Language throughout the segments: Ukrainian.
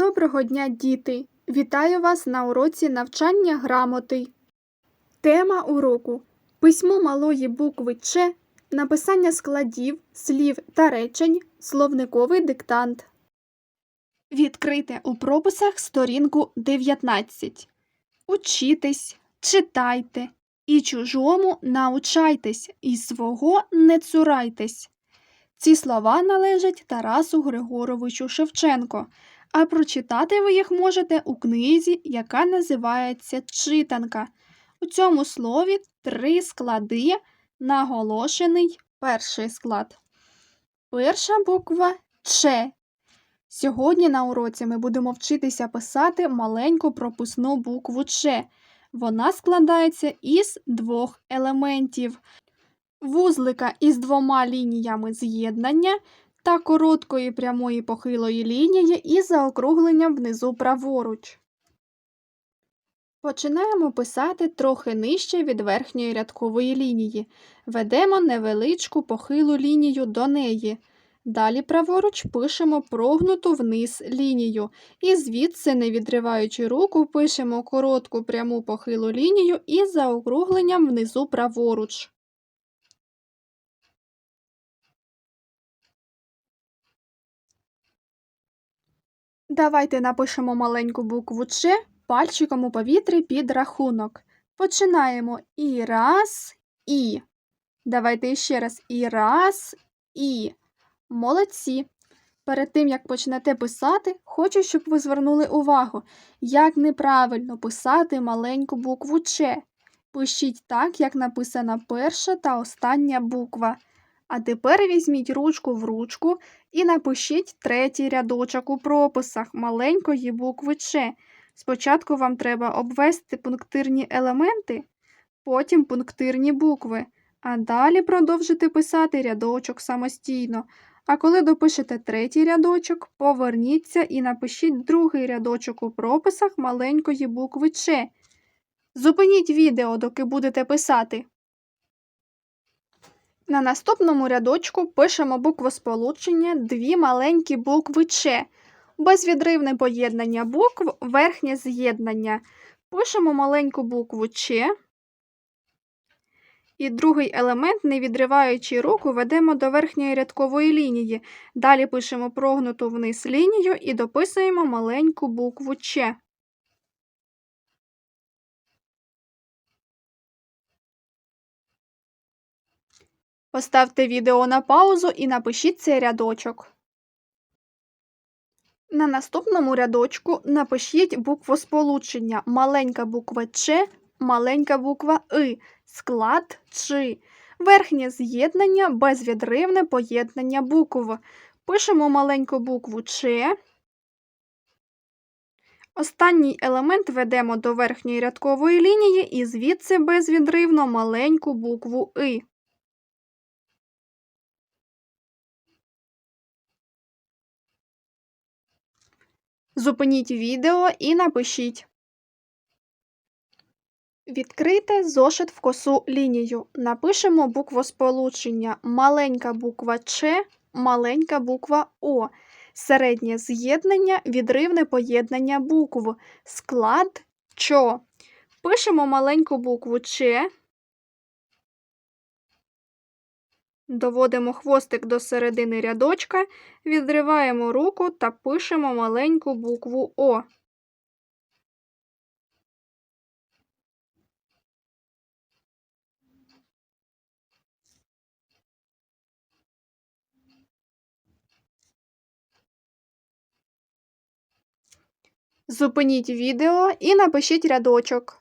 Доброго дня, діти! Вітаю вас на уроці навчання грамоти. Тема уроку письмо малої букви Ч, написання складів, слів та речень, словниковий диктант. Відкрийте у прописах сторінку 19. Учітесь, читайте, і чужому научайтесь, і свого не цурайтесь. Ці слова належать Тарасу Григоровичу Шевченко, а прочитати ви їх можете у книзі, яка називається Читанка. У цьому слові три склади, наголошений перший склад. Перша буква Ч. Сьогодні на уроці ми будемо вчитися писати маленьку пропускну букву Ч. Вона складається із двох елементів вузлика із двома лініями з'єднання та короткої прямої похилої лінії із заокругленням внизу праворуч. Починаємо писати трохи нижче від верхньої рядкової лінії. Ведемо невеличку похилу лінію до неї. Далі праворуч пишемо прогнуту вниз лінію. І звідси, не відриваючи руку, пишемо коротку пряму похилу лінію із заокругленням внизу праворуч. Давайте напишемо маленьку букву Ч пальчиком у повітрі під рахунок. Починаємо і раз, і. Давайте ще раз і раз, і. Молодці. Перед тим, як почнете писати, хочу, щоб ви звернули увагу, як неправильно писати маленьку букву Ч. Пишіть так, як написана перша та остання буква. А тепер візьміть ручку в ручку і напишіть третій рядочок у прописах маленької букви Ч. Спочатку вам треба обвести пунктирні елементи, потім пунктирні букви, а далі продовжити писати рядочок самостійно. А коли допишете третій рядочок, поверніться і напишіть другий рядочок у прописах маленької букви Ч. Зупиніть відео, доки будете писати. На наступному рядочку пишемо буквосполучення дві маленькі букви Ч. Безвідривне поєднання букв, верхнє з'єднання. Пишемо маленьку букву Ч. І другий елемент, не відриваючи руку, ведемо до верхньої рядкової лінії. Далі пишемо прогнуту вниз лінію і дописуємо маленьку букву Ч. Поставте відео на паузу і напишіть цей рядочок. На наступному рядочку напишіть буквосполучення маленька буква Ч, маленька буква И, склад Ч, верхнє з'єднання, безвідривне поєднання букв. Пишемо маленьку букву Ч. Останній елемент ведемо до верхньої рядкової лінії і звідси безвідривно маленьку букву И. Зупиніть відео і напишіть. Відкрийте зошит в косу лінію. Напишемо буквосполучення маленька буква Ч, маленька буква О, середнє з'єднання, відривне поєднання букв, склад ЧО. Пишемо маленьку букву Ч. Доводимо хвостик до середини рядочка, відриваємо руку та пишемо маленьку букву О. Зупиніть відео і напишіть рядочок.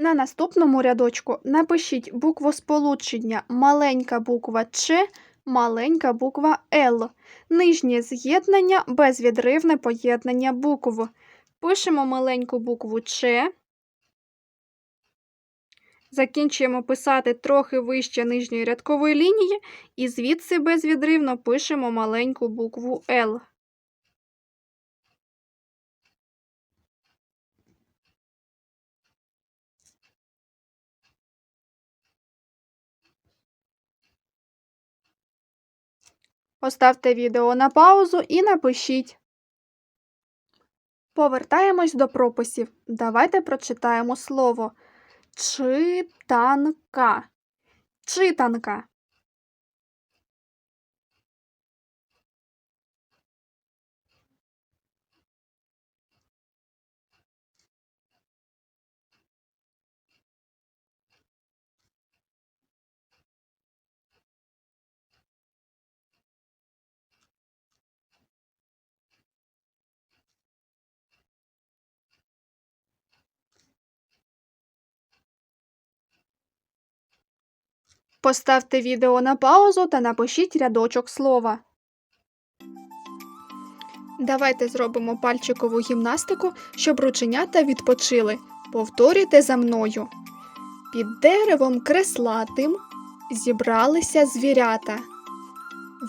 На наступному рядочку напишіть буквосполучення маленька буква Ч, маленька буква Л, нижнє з'єднання, безвідривне поєднання букв. Пишемо маленьку букву Ч. Закінчуємо писати трохи вище нижньої рядкової лінії, і звідси безвідривно пишемо маленьку букву Л. Поставте відео на паузу і напишіть. Повертаємось до прописів. Давайте прочитаємо слово читанка. Читанка. Поставте відео на паузу та напишіть рядочок слова. Давайте зробимо пальчикову гімнастику, щоб рученята відпочили. Повторюйте за мною. Під деревом креслатим зібралися звірята.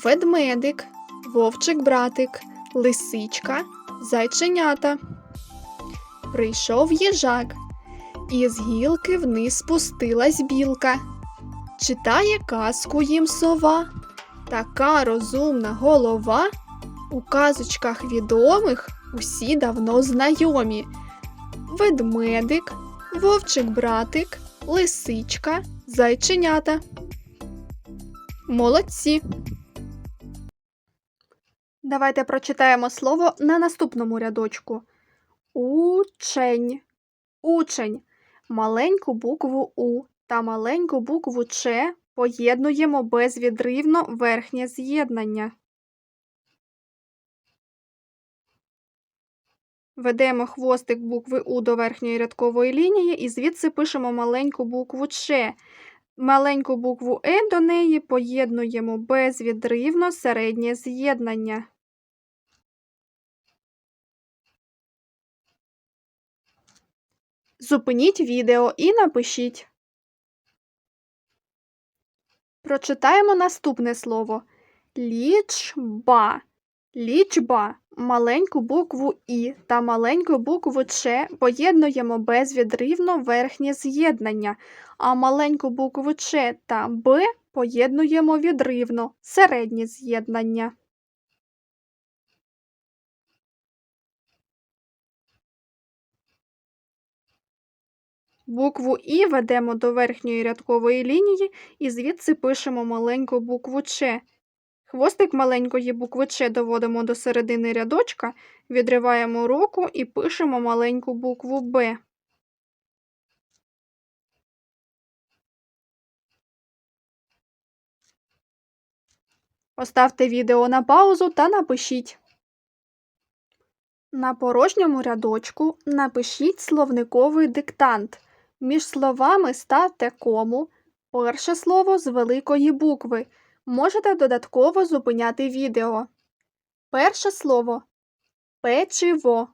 Ведмедик, вовчик-братик, лисичка, зайченята. Прийшов їжак, і з гілки вниз спустилась білка. Читає казку їм сова, така розумна голова. У казочках відомих усі давно знайомі. Ведмедик, вовчик-братик, лисичка, зайченята. Молодці. Давайте прочитаємо слово на наступному рядочку. Учень. Учень. Маленьку букву У та маленьку букву Ч поєднуємо безвідривно верхнє з'єднання. Ведемо хвостик букви У до верхньої рядкової лінії і звідси пишемо маленьку букву Ч. Маленьку букву Е до неї поєднуємо безвідривно середнє з'єднання. Зупиніть відео і напишіть. Прочитаємо наступне слово. Лічба. Лічба. Маленьку букву І та маленьку букву Ч поєднуємо безвідривно верхнє з'єднання, а маленьку букву Ч та Б поєднуємо відривно середнє з'єднання. Букву І ведемо до верхньої рядкової лінії і звідси пишемо маленьку букву Ч. Хвостик маленької букви Ч доводимо до середини рядочка, відриваємо руку і пишемо маленьку букву Б. Поставте відео на паузу та напишіть. На порожньому рядочку напишіть словниковий диктант. Між словами ставте кому. Перше слово з великої букви. Можете додатково зупиняти відео. Перше слово печиво.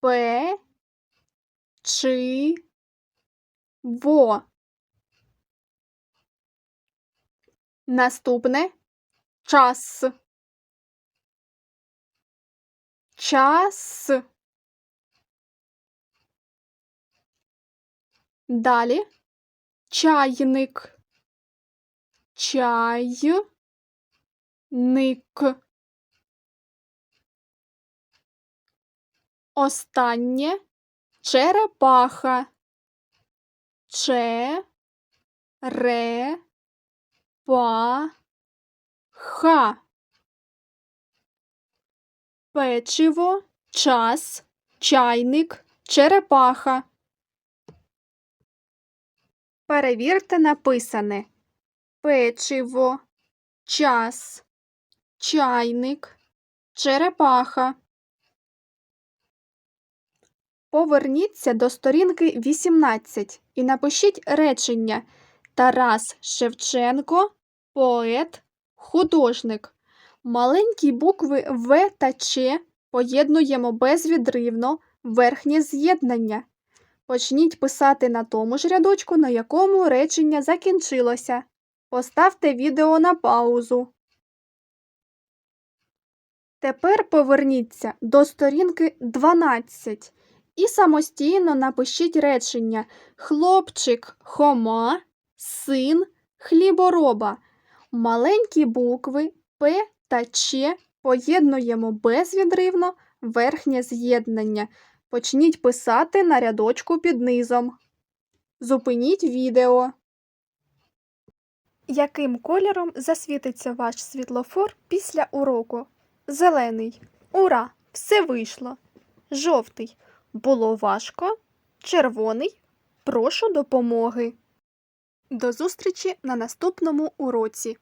П. Чи. Во. Наступне час. Час. Далі чайник. Чайник. Останнє черепаха. Че. Ре. Па. Ха. Печиво, час, чайник, черепаха. Перевірте написане печиво, час, чайник, черепаха. Поверніться до сторінки 18 і напишіть речення Тарас Шевченко, поет, художник. Маленькі букви В та Ч поєднуємо безвідривно верхнє з'єднання. Почніть писати на тому ж рядочку, на якому речення закінчилося. Поставте відео на паузу. Тепер поверніться до сторінки 12 і самостійно напишіть речення Хлопчик Хома, син хлібороба. Маленькі букви П та Ч поєднуємо безвідривно верхнє з'єднання. Почніть писати на рядочку під низом. Зупиніть відео. Яким кольором засвітиться ваш світлофор після уроку? Зелений. Ура! Все вийшло. Жовтий. Було важко. Червоний. Прошу допомоги. До зустрічі на наступному уроці.